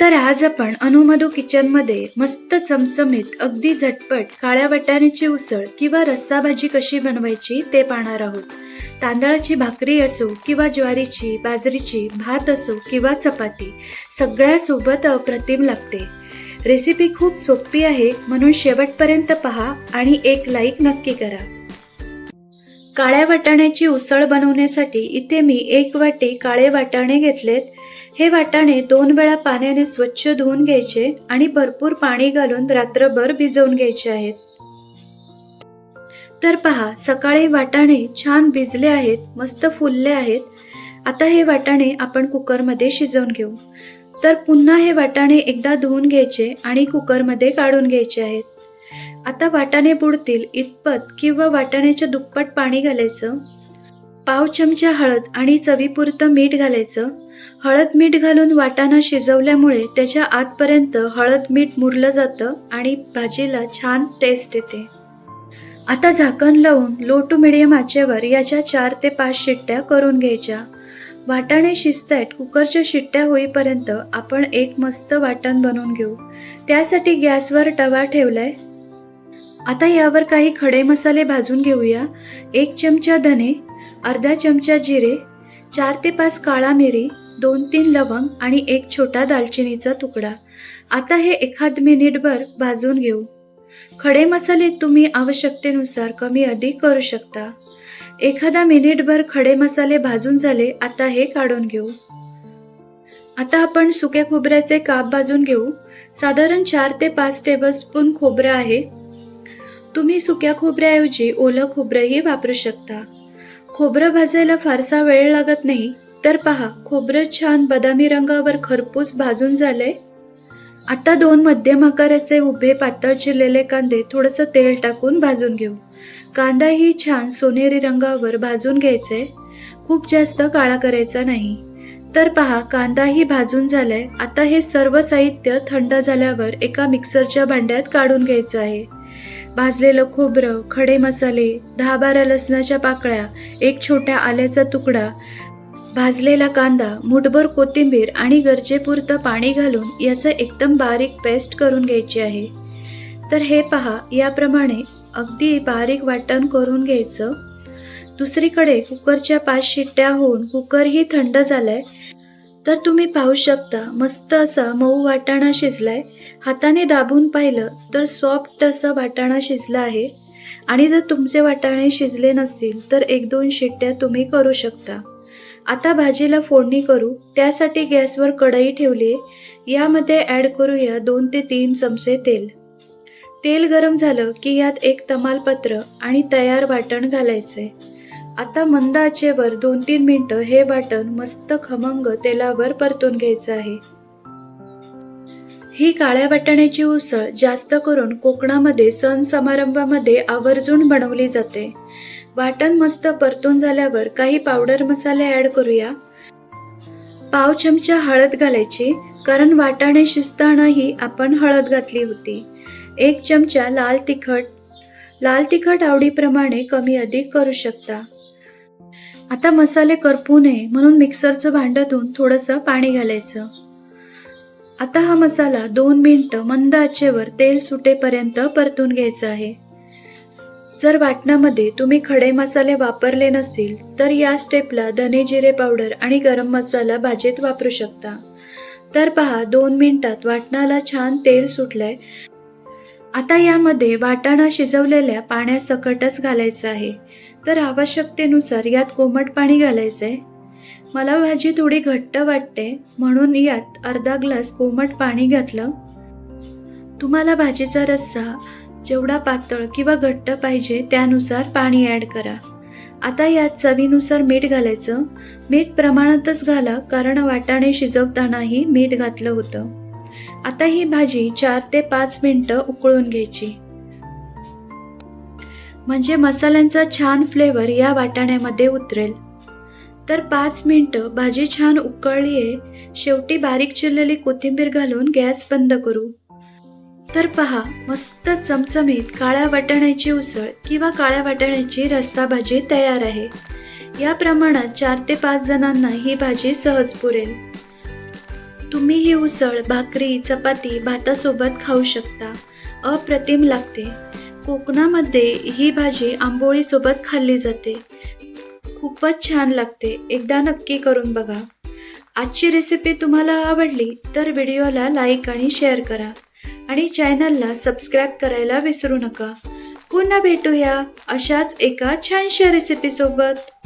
तर आज आपण अनुमधू किचनमध्ये मस्त चमचमीत अगदी झटपट काळ्या वाटाण्याची उसळ किंवा रस्सा भाजी कशी बनवायची ते पाहणार आहोत. तांदळाची भाकरी असो किंवा ज्वारीची बाजरीची भात असो किंवा चपाती सगळ्यासोबत अप्रतिम लागते. रेसिपी खूप सोपी आहे म्हणून शेवटपर्यंत पहा आणि एक लाईक नक्की करा. काळ्या वाटाण्याची उसळ बनवण्यासाठी इथे मी एक वाटी काळे वाटाणे घेतलेत. हे वाटाणे दोन वेळा पाण्याने स्वच्छ धुवून घ्यायचे आणि भरपूर पाणी घालून रात्रभर भिजवून घ्यायचे आहेत. तर पहा सकाळी वाटाणे छान भिजले आहेत मस्त फुलले आहेत. आता हे वाटाणे आपण कुकरमध्ये शिजवून घेऊ. तर पुन्हा हे वाटाणे एकदा धुवून घ्यायचे आणि कुकरमध्ये काढून घ्यायचे आहेत. आता वाटाणे बुडतील इतपत किंवा वाटाण्याच्या दुप्पट पाणी घालायचं. पाव चमचा हळद आणि चवीपुरतं मीठ घालायचं. हळद मीठ घालून वाटाणा शिजवल्यामुळे त्याच्या आतपर्यंत हळद मीठ मुरलं जातं आणि भाजीला छान टेस्ट येते. आता झाकण लावून लो टू मिडियम आचेवर याच्या चार ते पाच शिट्ट्या करून घ्यायच्या. वाटाणे शिजतायत कुकरच्या शिट्ट्या होईपर्यंत आपण एक मस्त वाटण बनवून घेऊ. त्यासाठी गॅसवर तवा ठेवलाय. आता यावर काही खडे मसाले भाजून घेऊया. एक चमचा धने अर्धा चमचा जिरे चार ते पाच काळा मिरी दोन तीन लवंग आणि एक छोटा दालचिनीचा तुकडा. आता हे एखाद मिनिटभर भाजून घेऊ. खडे मसाले तुम्ही आवश्यकतेनुसार कमी अधिक करू शकता. एखादा मिनिटभर खडे मसाले भाजून झाले आता हे काढून घेऊ. आता आपण सुक्या खोबऱ्याचे काप भाजून घेऊ. साधारण चार ते पाच टेबलस्पून खोबरं आहे. तुम्ही सुक्या खोबऱ्याऐवजी ओलं खोबरंही वापरू शकता. खोबरं भाजायला फारसा वेळ लागत नाही. तर पहा खोबरं छान बदामी रंगावर खरपूस भाजून झालंय. आता दोन मध्यम आकाराचे उभे पातळ चिरलेले कांदे थोडंसं तेल टाकून भाजून घेऊ. कांदाही छान सोनेरी रंगावर भाजून घ्यायचे. खूप जास्त काळा करायचा नाही. तर पहा कांदाही भाजून झालाय. आता हे सर्व साहित्य थंड झाल्यावर एका मिक्सरच्या भांड्यात काढून घ्यायचं आहे. भाजलेलं खोबरं खडे मसाले दहा बारा लसणाच्या पाकळ्या एक छोट्या आल्याचा तुकडा भाजलेला कांदा मुठभर कोथिंबीर आणि गरजेपुरतं पाणी घालून याचं एकदम बारीक पेस्ट करून घ्यायची आहे. तर हे पहा याप्रमाणे अगदी बारीक वाटण करून घ्यायचं. दुसरीकडे कुकरच्या पाच शिट्ट्या होऊन कुकरही थंड झालाय. तर तुम्ही पाहू शकता मस्त असा मऊ वाटाणा शिजलाय. हाताने दाबून पाहिलं तर सॉफ्ट असा वाटाणा शिजला आहे. आणि जर तुमचे वाटाणे शिजले नसतील तर एक दोन शिट्ट्या तुम्ही करू शकता. आता भाजीला फोडणी करू त्यासाठी गॅसवर कढई ठेवली यामध्ये ॲड करूया दोन ते तीन चमचे तेल. तेल गरम झालं की यात एक तमालपत्र आणि तयार वाटण घालायचे आता मंद आचेवर दोन तीन मिनटं हे वाटण मस्त खमंग तेलावर परतून घ्यायचं आहे. ही काळ्या वाटाण्याची उसळ जास्त करून कोकणामध्ये सण समारंभामध्ये आवर्जून बनवली जाते. वाटण मस्त परतून झाल्यावर काही पावडर मसाले ऍड करूया. पाव चमचा हळद घालायची कारण वाटाणे शिजतानाही आपण हळद घातली होती. एक चमचा लाल तिखट. लाल तिखट आवडीप्रमाणे कमी अधिक करू शकता. आता मसाले करपू नये म्हणून मिक्सरचं भांड्यातून थोडंसं पाणी घालायचं. आता हा मसाला दोन मिनटं मंद आचेवर तेल सुटेपर्यंत परतून घ्यायचा आहे. जर वाटणामध्ये तुम्ही खडे मसाले वापरले नसतील तर या स्टेपला धने जिरे पावडर आणि गरम मसाला भाजीत वापरू शकता. तर पहा दोन मिनिटात वाटणाला छान तेल सुटलंय. आता यामध्ये वाटाणा शिजवलेल्या पाण्यासकटच घालायचं आहे. तर आवश्यकतेनुसार यात कोमट पाणी घालायचंय. मला भाजी थोडी घट्ट वाटते म्हणून यात अर्धा ग्लास कोमट पाणी घातलं. तुम्हाला भाजीचा रस्सा जेवढा पातळ किंवा घट्ट पाहिजे त्यानुसार पाणी ॲड करा. आता यात चवीनुसार मीठ घालायचं. मीठ प्रमाणातच घाला कारण वाटाणे शिजवतानाही मीठ घातलं होतं. आता ही भाजी चार ते पाच मिनिटं उकळून घ्यायची. म्हणजे मसाल्यांचा छान फ्लेवर या वाटाण्यामध्ये उतरेल. तर पाच मिनिटं भाजी छान उकळली आहे शेवटी बारीक चिरलेली कोथिंबीर घालून गॅस बंद करू. तर पहा मस्त चमचमीत काळ्या वाटाण्याची उसळ किंवा काळ्या वाटाण्याची रस्सा भाजी तयार आहे. या प्रमाणात चार ते पाच जणांना ही भाजी सहज पुरेल. तुम्ही ही उसळ भाकरी चपाती भातासोबत खाऊ शकता. अप्रतिम लागते. कोकणामध्ये ही भाजी आंबोळीसोबत खाल्ली जाते. खूपच छान लागते. एकदा नक्की करून बघा. आजची रेसिपी तुम्हाला आवडली तर व्हिडिओला लाईक आणि शेअर करा. आणि चॅनलला सबस्क्राईब करायला विसरू नका. पुन्हा भेटूया अशाच एका छानशा रेसिपीसोबत